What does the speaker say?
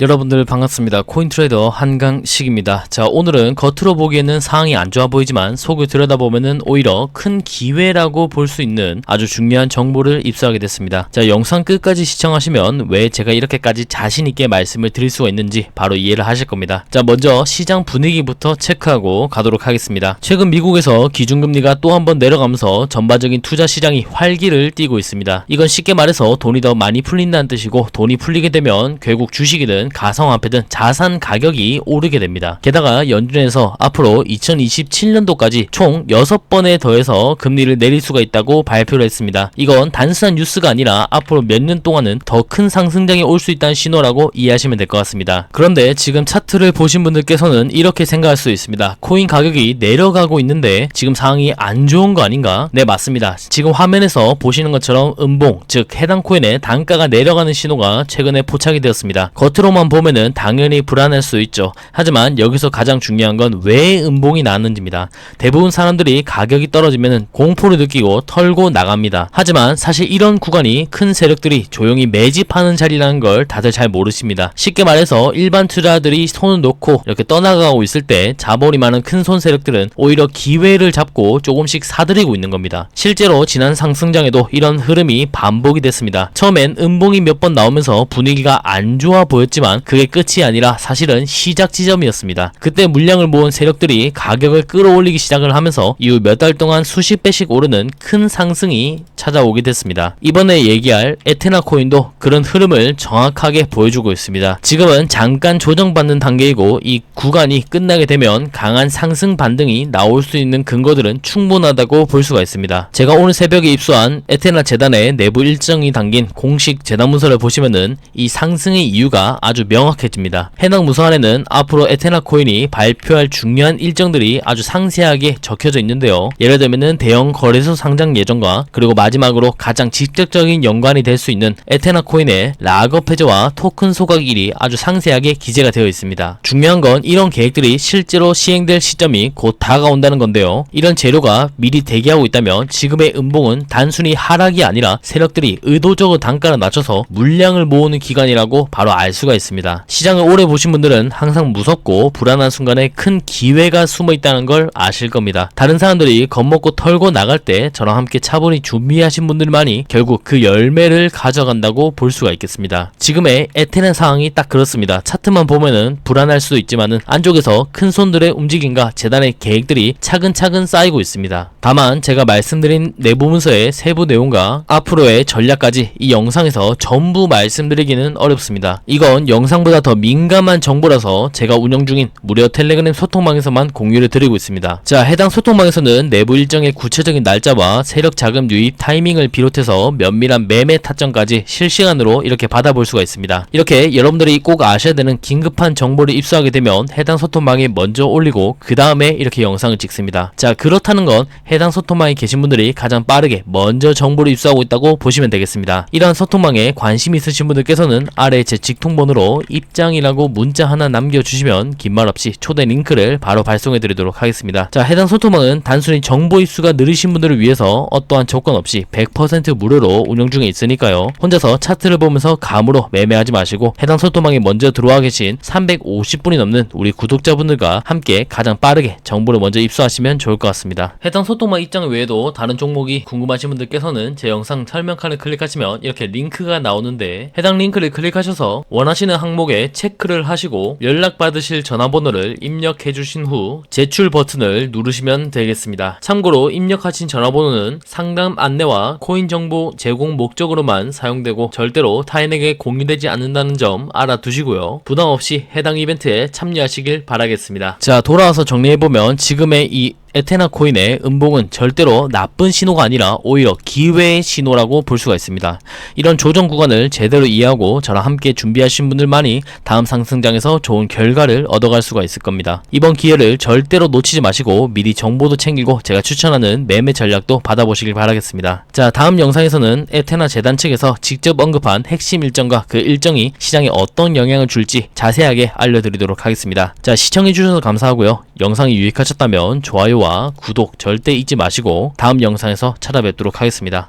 여러분들 반갑습니다. 코인트레이더 한강식입니다. 자, 오늘은 겉으로 보기에는 상황이 안 좋아 보이지만 속을 들여다보면은 오히려 큰 기회라고 볼 수 있는 아주 중요한 정보를 입수하게 됐습니다. 자, 영상 끝까지 시청하시면 왜 제가 이렇게까지 자신있게 말씀을 드릴 수가 있는지 바로 이해를 하실 겁니다. 자, 먼저 시장 분위기부터 체크하고 가도록 하겠습니다. 최근 미국에서 기준금리가 또 한 번 내려가면서 전반적인 투자 시장이 활기를 띠고 있습니다. 이건 쉽게 말해서 돈이 더 많이 풀린다는 뜻이고 돈이 풀리게 되면 결국 주식이든 가상화폐든 자산 가격이 오르게 됩니다. 게다가 연준에서 앞으로 2027년도까지 총 6번에 더해서 금리를 내릴 수가 있다고 발표를 했습니다. 이건 단순한 뉴스가 아니라 앞으로 몇 년 동안은 더 큰 상승장이 올 수 있다는 신호라고 이해하시면 될 것 같습니다. 그런데 지금 차트를 보신 분들께서는 이렇게 생각할 수 있습니다. 코인 가격이 내려가고 있는데 지금 상황이 안 좋은 거 아닌가? 네, 맞습니다. 지금 화면에서 보시는 것처럼 음봉, 즉 해당 코인의 단가가 내려가는 신호가 최근에 포착이 되었습니다. 겉으로만 보면은 당연히 불안할 수 있죠. 하지만 여기서 가장 중요한 건 왜 음봉이 나왔는지입니다. 대부분 사람들이 가격이 떨어지면은 공포를 느끼고 털고 나갑니다. 하지만 사실 이런 구간이 큰 세력들이 조용히 매집하는 자리라는 걸 다들 잘 모르십니다. 쉽게 말해서 일반 투자자들이 손을 놓고 이렇게 떠나가고 있을 때 자본이 많은 큰손 세력들은 오히려 기회를 잡고 조금씩 사들이고 있는 겁니다. 실제로 지난 상승장에도 이런 흐름이 반복이 됐습니다. 처음엔 음봉이 몇 번 나오면서 분위기가 안 좋아 보였지만 그게 끝이 아니라 사실은 시작 지점이었습니다. 그때 물량을 모은 세력들이 가격을 끌어올리기 시작을 하면서 이후 몇 달 동안 수십 배씩 오르는 큰 상승이 찾아오게 됐습니다. 이번에 얘기할 에테나 코인도 그런 흐름을 정확하게 보여주고 있습니다. 지금은 잠깐 조정받는 단계이고 이 구간이 끝나게 되면 강한 상승 반등이 나올 수 있는 근거들은 충분하다고 볼 수가 있습니다. 제가 오늘 새벽에 입수한 에테나 재단의 내부 일정이 담긴 공식 재단 문서를 보시면은 이 상승의 이유가 아주 명확해집니다. 해당 문서 안에는 앞으로 에테나 코인이 발표할 중요한 일정들이 아주 상세하게 적혀져 있는데요. 예를 들면은 대형 거래소 상장 예정과 그리고 마지막으로 가장 직접적인 연관이 될 수 있는 에테나 코인의 락업 해제와 토큰 소각일이 아주 상세하게 기재가 되어 있습니다. 중요한 건 이런 계획들이 실제로 시행될 시점이 곧 다가온다는 건데요. 이런 재료가 미리 대기하고 있다면 지금의 음봉은 단순히 하락이 아니라 세력들이 의도적으로 단가를 낮춰서 물량을 모으는 기간이라고 바로 알 수가 있습니다. 시장을 오래 보신 분들은 항상 무섭고 불안한 순간에 큰 기회가 숨어 있다는 걸 아실 겁니다. 다른 사람들이 겁먹고 털고 나갈 때 저랑 함께 차분히 준비하신 분들만이 결국 그 열매를 가져간다고 볼 수가 있겠습니다. 지금의 에테나 상황이 딱 그렇습니다. 차트만 보면은 불안할 수도 있지만은 안쪽에서 큰 손들의 움직임과 재단의 계획들이 차근차근 쌓이고 있습니다. 다만 제가 말씀드린 내부 문서의 세부 내용과 앞으로의 전략까지 이 영상에서 전부 말씀드리기는 어렵습니다. 이건 영상보다 더 민감한 정보라서 제가 운영 중인 무료 텔레그램 소통방에서만 공유를 드리고 있습니다. 자, 해당 소통방에서는 내부 일정의 구체적인 날짜와 세력 자금 유입 타이밍을 비롯해서 면밀한 매매 타점까지 실시간으로 이렇게 받아볼 수가 있습니다. 이렇게 여러분들이 꼭 아셔야 되는 긴급한 정보를 입수하게 되면 해당 소통방에 먼저 올리고 그 다음에 이렇게 영상을 찍습니다. 자, 그렇다는 건 해당 소통방에 계신 분들이 가장 빠르게 먼저 정보를 입수하고 있다고 보시면 되겠습니다. 이러한 소통방에 관심 있으신 분들께서는 아래 제 직통번호로 입장이라고 문자 하나 남겨주시면 긴 말 없이 초대 링크를 바로 발송해 드리도록 하겠습니다. 자, 해당 소통방은 단순히 정보 입수가 느리신 분들을 위해서 어떠한 조건 없이 100% 무료로 운영 중에 있으니까요. 혼자서 차트를 보면서 감으로 매매하지 마시고 해당 소통방에 먼저 들어와 계신 350분이 넘는 우리 구독자분들과 함께 가장 빠르게 정보를 먼저 입수하시면 좋을 것 같습니다. 해당 소통방 입장 외에도 다른 종목이 궁금하신 분들께서는 제 영상 설명칸을 클릭하시면 이렇게 링크가 나오는데 해당 링크를 클릭하셔서 원하시는 항목에 체크를 하시고 연락받으실 전화번호를 입력해 주신 후 제출 버튼을 누르시면 되겠습니다. 참고로 입력하신 전화번호는 상담 안내와 코인 정보 제공 목적으로만 사용되고 절대로 타인에게 공유되지 않는다는 점 알아두시고요. 부담 없이 해당 이벤트에 참여하시길 바라겠습니다. 자, 돌아와서 정리해보면 지금의 이 에테나 코인의 음봉은 절대로 나쁜 신호가 아니라 오히려 기회의 신호라고 볼 수가 있습니다. 이런 조정 구간을 제대로 이해하고 저랑 함께 준비하신 분들만이 다음 상승장에서 좋은 결과를 얻어갈 수가 있을 겁니다. 이번 기회를 절대로 놓치지 마시고 미리 정보도 챙기고 제가 추천하는 매매 전략도 받아보시길 바라겠습니다. 자, 다음 영상에서는 에테나 재단 측에서 직접 언급한 핵심 일정과 그 일정이 시장에 어떤 영향을 줄지 자세하게 알려드리도록 하겠습니다. 자, 시청해주셔서 감사하고요. 영상이 유익하셨다면 좋아요와 구독 절대 잊지 마시고 다음 영상에서 찾아뵙도록 하겠습니다.